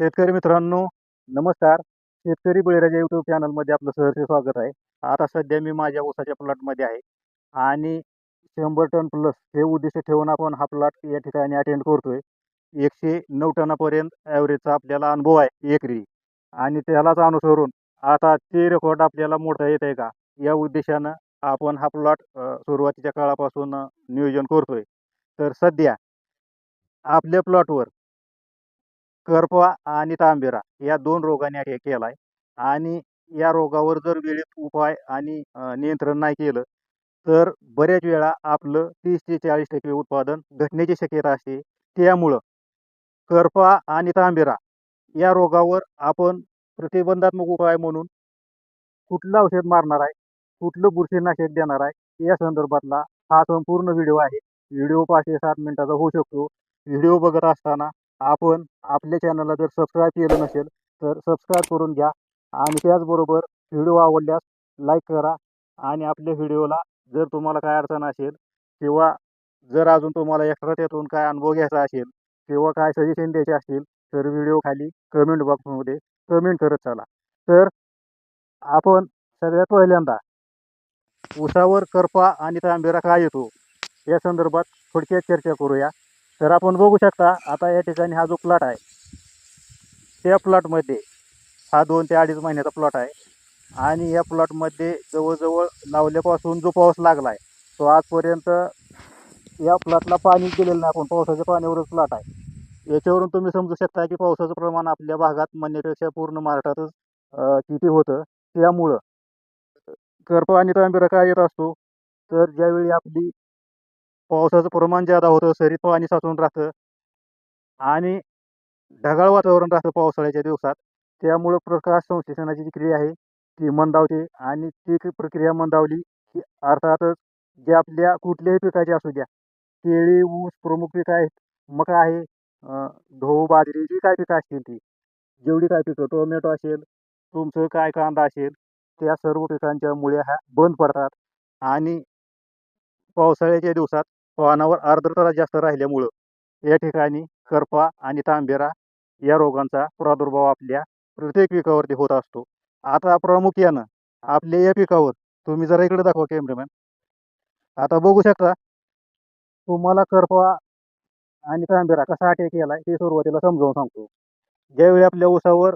शेतकरी मित्रांनो नमस्कार. शेतकरी बळीराजा यूट्यूब चॅनलमध्ये आपलं सहर्ष स्वागत आहे. आता सध्या मी माझ्या ऊसाच्या प्लॉटमध्ये आहे आणि शंभर टन प्लस हे उद्दिष्ट ठेवून आपण हा प्लॉट या ठिकाणी अटेंड करतोय. एकशे नऊ टनापर्यंत ॲव्हरेजचा आपल्याला अनुभव आहे एकरी. आणि त्यालाच अनुसरून आता ते रेकॉर्ड आपल्याला मोठा येत आहे का? या उद्देशानं आपण हा प्लॉट सुरुवातीच्या काळापासून नियोजन करतोय. तर सध्या आपल्या प्लॉटवर करपा आणि तांबेरा या दोन रोगाने अटॅक केला आहे आणि या रोगावर जर वेळेत उपाय आणि अ, नियंत्रण नाही केलं तर बऱ्याच वेळा आपलं तीस ते चाळीस टक्के उत्पादन घटण्याची शक्यता असते. त्यामुळं करपा आणि तांबेरा या रोगावर आपण प्रतिबंधात्मक उपाय म्हणून कुठलं औषध मारणार आहे कुठलं बुरशीनाशक देणार आहे या संदर्भातला हा संपूर्ण व्हिडिओ आहे. व्हिडिओ पाच ते सात मिनिटाचा होऊ शकतो. व्हिडिओ बघत असताना आपण आपल्या चॅनलला जर सबस्क्राईब केलं नसेल तर सबस्क्राईब करून घ्या. आणि त्याचबरोबर व्हिडिओ आवडल्यास लाईक करा. आणि आपल्या व्हिडिओला जर तुम्हाला काय अडचण असेल किंवा जर अजून तुम्हाला एक्स्ट्रा त्यातून काय अनुभव घ्यायचा असेल किंवा काय सजेशन द्यायचे असतील तर व्हिडिओ खाली कमेंट बॉक्समध्ये कमेंट करत चला. तर आपण सगळ्यात पहिल्यांदा उसावर करपा आणि तांबेरा काय येतो? या संदर्भात थोडक्यात चर्चा करूया. तर आपण बघू शकता आता या ठिकाणी हा जो प्लॉट आहे त्या प्लॉटमध्ये हा दोन ते अडीच महिन्याचा प्लॉट आहे. आणि या प्लॉटमध्ये जवळजवळ लावल्यापासून जो पाऊस लागला आहे तो आजपर्यंत या प्लॉटला पाणी दिलेलं नाही. आपण पावसाच्या पाण्यावरच प्लॉट आहे. याच्यावरून तुम्ही समजू शकता की पावसाचं प्रमाण आपल्या भागात म्हणण्यापेक्षा पूर्ण महाराष्ट्रातच किती होतं त्यामुळं करपा आणि तांबिरा काय येत असतो तर ज्यावेळी आपली पावसाचं प्रमाण जादा होतं शरीर पाणी साचून राहतं आणि ढगाळ वातावरण राहतं पावसाळ्याच्या दिवसात. त्यामुळं प्रकाश संश्लेषणाची जी क्रिया आहे ती मंदावते आणि ती क- प्रक्रिया मंदावली की अर्थातच जे आपल्या कुठल्याही पिकाची असू द्या केळी ऊस प्रमुख पिकं आहेत मका आहे गहू बाजरी जी काय पिकं असतील ती जेवढी काय पिकं टोमॅटो असेल तुमचं काय कांदा असेल त्या सर्व पिकांच्या मुळ्या ह्या बंद पडतात आणि पावसाळ्याच्या दिवसात पानावर आर्द्रता जास्त राहिल्यामुळं या ठिकाणी करपा आणि तांबेरा या रोगांचा प्रादुर्भाव आपल्या प्रत्येक पिकावरती होत असतो. आता प्रामुख्यानं आपल्या या पिकावर तुम्ही जरा इकडे दाखवा कॅमेरामॅन आता बघू शकता तुम्हाला करपा आणि तांबेरा कसा अटॅक केला ते सुरुवातीला समजावून सांगतो. ज्यावेळी आपल्या ऊसावर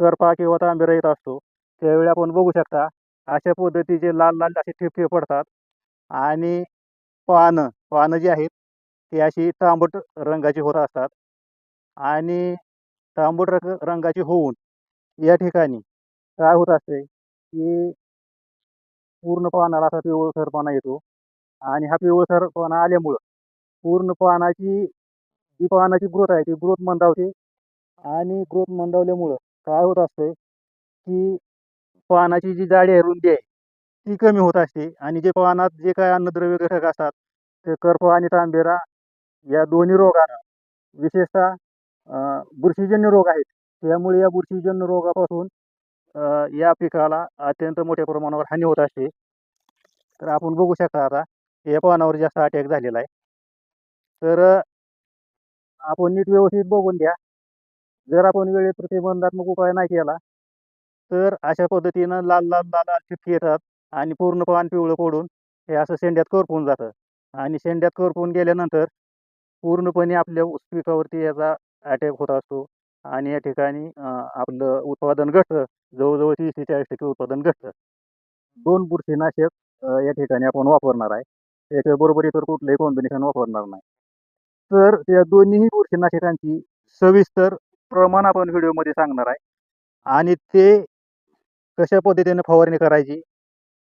करपा किंवा तांबेरा येत असतो त्यावेळी आपण बघू शकता अशा पद्धतीचे लाल लाल असे ठिपके पडतात आणि पानं पानं जी आहेत ती अशी तांबट रंगाची होत असतात आणि तांबट रंग रंगाची होऊन या ठिकाणी काय होत असते की पूर्ण पानाला असा पिवळसरपणा येतो आणि हा पिवळसरपणा आल्यामुळं पूर्ण पानाची जी पानाची ग्रोथ आहे ती ग्रोथ मंदावते आणि ग्रोथ मंदावल्यामुळं काय होत असते की पानाची जी जाडी आहे रुंदी आहे ती कमी होत असते. आणि जे पानात जे काय अन्नद्रव्य घटक असतात ते कर्फ आणि तांबेरा या दोन्ही रोगांना विशेषतः बुरशीजन्य रोग आहेत. त्यामुळे या बुरशीजन्य रोगापासून या पिकाला अत्यंत मोठ्या प्रमाणावर हानी होत असते. तर आपण बघू शकता आता या पानावर जास्त अटॅक झालेला आहे. तर आपण नीट व्यवस्थित बघून घ्या. जर आपण वेळेत प्रतिबंधात्मक उपाय नाही केला तर अशा पद्धतीनं लाल लाल लाल लाल येतात. आणि पूर्ण पान पिवळं पडून हे असं शेंड्यात करपून जातं. आणि शेंड्यात करपून गेल्यानंतर पूर्णपणे आपल्या ऊस पिकावरती याचा अटॅक होत असतो. आणि या ठिकाणी आपलं उत्पादन घटतं. जवळजवळ तीस ते चाळीस टक्के उत्पादन घटतं. दोन बुरशीनाशक या ठिकाणी आपण वापरणार आहे. त्याच्याबरोबर इतर कुठलंही कॉम्बिनेशन वापरणार नाही. तर त्या दोन्हीही बुरशीनाशकांची सविस्तर प्रमाण आपण व्हिडिओमध्ये सांगणार आहे. आणि ते कशा पद्धतीने फवारणी करायची?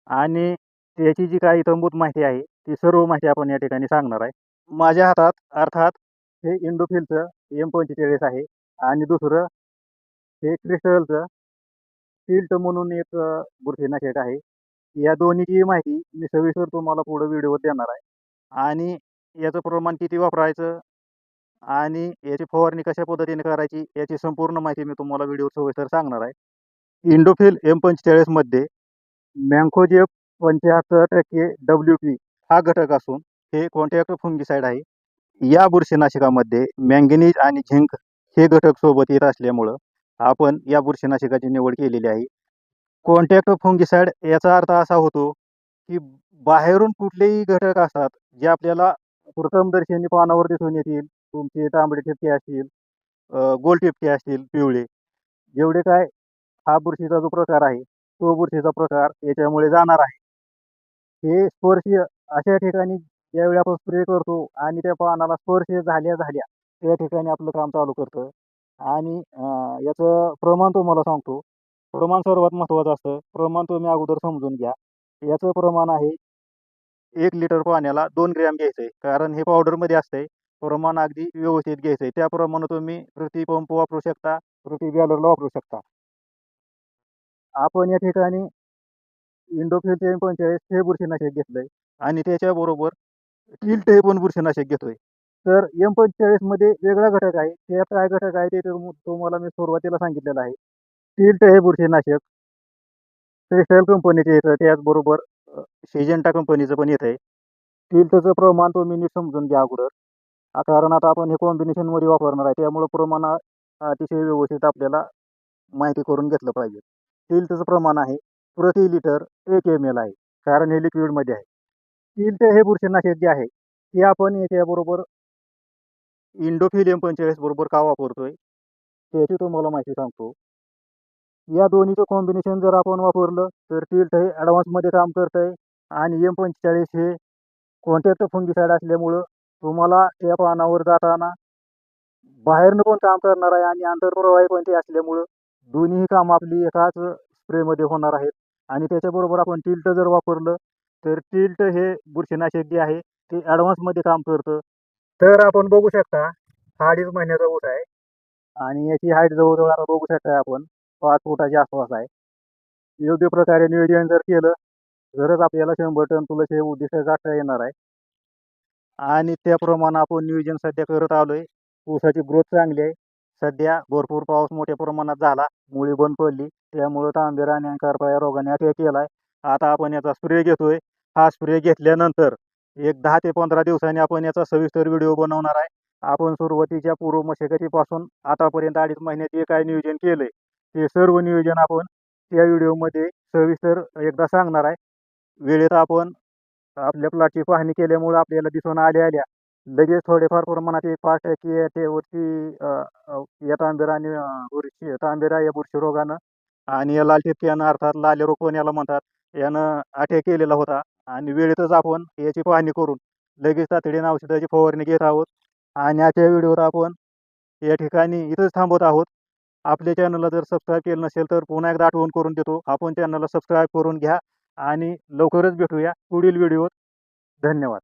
आणि त्याची जी काही इतंभूत माहिती आहे ती सर्व माहिती आपण या ठिकाणी सांगणार आहे. माझ्या हातात अर्थात हे इंडोफिलचं एम पंचेचाळीस आहे आणि दुसरं हे क्रिस्टलचं टिल्ट म्हणून एक बुरशीना बुरशीनाशक आहे. या दोन्हीची माहिती मी सविस्तर तुम्हाला पुढे व्हिडिओ देणार आहे. आणि याचं प्रमाण किती वापरायचं? आणि याची फवारणी कशा पद्धतीने करायची? याची संपूर्ण माहिती मी तुम्हाला व्हिडिओ सविस्तर सांगणार आहे. इंडोफिल एम पंचेचाळीसमध्ये मँकोजेब पंच्याहत्तर टक्के डब्ल्यू पी हा घटक असून हे कॉन्ट्रॅक्ट फुंगिसाईड आहे. या बुरशीनाशकामध्ये मँगनीज आणि झिंक हे घटक सोबत येत असल्यामुळं आपण या बुरशीनाशकाची निवड केलेली आहे. कॉन्ट्रॅक्ट फुंगीसाईड याचा अर्थ असा होतो की बाहेरून कुठलेही घटक असतात जे आपल्याला प्रथमदर्शनी पानावर दिसून येतील तुमचे तांबडे ठिपके असतील गोल ठिपके असतील पिवळे. जेवढे काय हा बुरशीचा जो प्रकार आहे तो बुरशीचा प्रकार याच्यामुळे जाणार आहे. हे स्पर्शीय अशा ठिकाणी ज्यावेळी आपण स्प्रे करतो आणि त्या पानाला स्पर्श झाल्या झाल्या त्या ठिकाणी आपलं काम चालू करतं. आणि याचं प्रमाण तुम्हाला सांगतो. प्रमाण सर्वात महत्त्वाचं असतं. प्रमाण तुम्ही अगोदर समजून घ्या. याचं प्रमाण आहे एक लिटर पाण्याला दोन ग्रॅम घ्यायचं आहे. कारण हे पावडरमध्ये असतंय. प्रमाण अगदी व्यवस्थित घ्यायचं आहे. त्याप्रमाणे तुम्ही प्रति पंप वापरू शकता प्रति बॅलरला वापरू शकता. आपण या ठिकाणी इंडोफिल पंचेचाळीस हे बुरशीनाशक घेतलंय? आणि त्याच्याबरोबर टिल्ट हे पण बुरशीनाशक घेतोय. तर एम पंचेचाळीसमध्ये वेगळा घटक आहे. त्यात काय घटक आहे ते तुम्हाला मी सुरुवातीला सांगितलेलं आहे. टिल्ट हे बुरशीनाशक क्रिस्टल कंपनीचे येतं. त्याचबरोबर शेजेंटा कंपनीचं पण येत आहे टिल्टचं प्रमाण तुम्ही नीट समजून घ्या अगोदर. कारण आता आपण हे कॉम्बिनेशनमध्ये वापरणार आहे. त्यामुळं प्रमाण अतिशय व्यवस्थित आपल्याला माहिती करून घेतलं पाहिजे. टिल्टचं प्रमाण आहे. प्रति लिटर एक एम एल आहे. कारण हे लिक्विडमध्ये आहे. टिल्ट हे बुरशीनाशक जे आहे ते आपण याच्याबरोबर इंडोफिलियम एम पंचेचाळीस बरोबर का वापरतोय? त्याची तुम्हाला माहिती सांगतो. या दोन्हीचं कॉम्बिनेशन जर आपण वापरलं तर टिल्ट हे ॲडव्हान्समध्ये काम करतंय आणि एम पंचेचाळीस हे कॉन्टॅक्ट फुंगीसाईड असल्यामुळं तुम्हाला या पानावर जाताना बाहेरनं पण काम करणार आहे आणि आंतरप्रवाही पण ते असल्यामुळं दोन्ही काम आपली एकाच स्प्रेमध्ये होणार आहेत. आणि त्याच्याबरोबर आपण टिल्ट जर वापरलं तर टिल्ट हे बुरशीनाशक जे आहे ते ॲडव्हान्समध्ये काम करतं. तर आपण बघू शकता हा अडीच महिन्याचा ऊस आहे. आणि याची हाईट जवळजवळ आता बघू शकता आपण पाच फुटाच्या आसपास आहे. योग्य प्रकारे नियोजन जर केलं तरच आपल्याला शंभर टन तुलस हे उद्दिष्ट गाठता येणार आहे. आणि त्याप्रमाणे आपण नियोजन सध्या करत आलो आहे ऊसाची ग्रोथ चांगली आहे. सध्या भरपूर पाऊस मोठ्या प्रमाणात झाला. मुळी बंद पडली. त्यामुळं तांबेरा आणि अंकारपा या रोगाने अटॅक केलाय. आता आपण याचा स्प्रे घेतोय. हा स्प्रे घेतल्यानंतर एक दहा ते पंधरा दिवसांनी आपण याचा सविस्तर व्हिडिओ बनवणार आहे. आपण सुरुवातीच्या पूर्व मशागतीपासून आतापर्यंत अडीच महिन्यात जे काय नियोजन केलंय ते सर्व नियोजन आपण त्या व्हिडिओमध्ये सविस्तर एकदा सांगणार आहे. वेळेत आपण आपल्या प्लॉटची पाहणी केल्यामुळं आपल्याला दिसून आल्या आल्या लगेच थोडेफार प्रमाणात एक पाच टक्के त्यावरती अ, अ, या तांबेरा आणि बुरशी तांबेरा या बुरशी रोगानं आणि या लाल ठिपक्यानं अर्थात लाल रोग पण याला म्हणतात. यानं अटॅक केलेला होता आणि वेळेतच आपण याची पाहणी करून लगेच तातडीनं औषधाची फवारणी घेत आहोत आणि आजच्या व्हिडिओवर आपण या ठिकाणी इथंच थांबवत आहोत. आपल्या चॅनलला जर सबस्क्राईब केलं नसेल तर पुन्हा एकदा आठवण करून देतो. आपण चॅनलला सबस्क्राईब करून घ्या आणि लवकरच भेटूया पुढील व्हिडिओत. धन्यवाद.